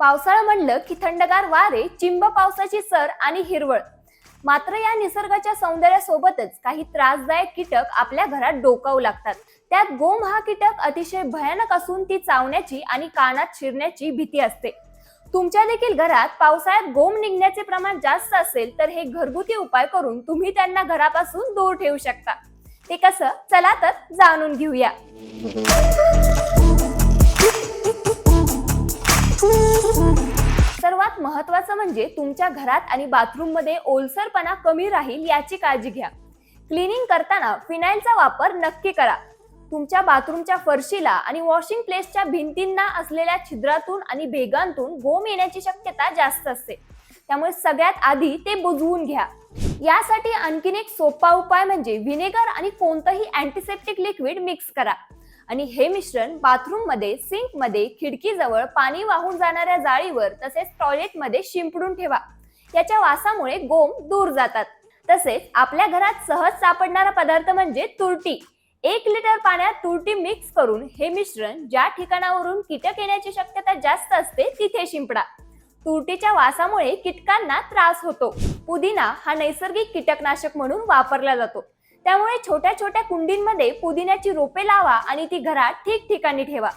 पावसाळा म्हणलं की थंडगार वारे चिंब पावसाची सर आणि हिरवळ. मात्र या निसर्गाच्या सौंदर्यासोबतच काही त्रासदायक कीटक आपल्या घरात डोकावू लागतात. त्यात गोम हा कीटक अतिशय भयानक असून ती चावण्याची आणि कानात शिरण्याची भीती असते. तुमच्या देखील घरात पावसाळ्यात गोम निघण्याचे प्रमाण जास्त असेल तर हे घरगुती उपाय करून तुम्ही त्यांना घरापासून दूर ठेवू शकता. ते कसं? चला तर जाणून घेऊया. सर्वात महत्वाचं म्हणजे तुमच्या घरात आणि बाथरूममध्ये ओलसरपणा कमी राहील याची काळजी घ्या. क्लिनिंग करताना फिनाईलचा वापर नक्की करा. तुमच्या बाथरूमच्या फरशीला आणि वॉशिंग प्लेसच्या भिंतींना असलेल्या छिद्रातून आणि भेगांतून गोम येण्याची शक्यता जास्त असते. त्यामुळे सगळ्यात आधी ते बुजवून घ्या. यासाठी आणखीन एक सोपा उपाय म्हणजे व्हिनेगर आणि कोणतंही अँटीसेप्टिक लिक्विड मिक्स करा. आणि हे मिश्रण बाथरूममध्ये सिंकमध्ये सिंकमध्ये खिडकीजवळ पाणी वाहून जाणाऱ्या जाळीवर तसेच टॉयलेटमध्ये शिंपडून ठेवा. याच्या वासामुळे गोम दूर जातात. तसेच आपल्या घरात सहज सापडणारा पदार्थ म्हणजे तुरटी. एक लिटर पाण्यात तुरटी मिक्स करून हे मिश्रण ज्या ठिकाणावरून कीटक येण्याची शक्यता जास्त असते तिथे शिंपडा. तुरटीच्या वासामुळे कीटकांना त्रास होतो. पुदिना हा नैसर्गिक कीटकनाशक म्हणून वापरला जातो. त्यामुळे छोट्या छोट्या कुंडींमध्ये पुदिन्याची रोपे लावा आणि ती घरात ठिकठिकाणी ठेवा.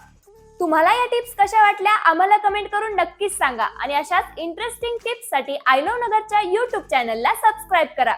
तुम्हाला या टिप्स कशा वाटल्या आम्हाला कमेंट करून नक्कीच सांगा आणि अशाच इंटरेस्टिंग टिप्ससाठी आयलो नगरच्या युट्यूब चॅनलला सबस्क्राईब करा.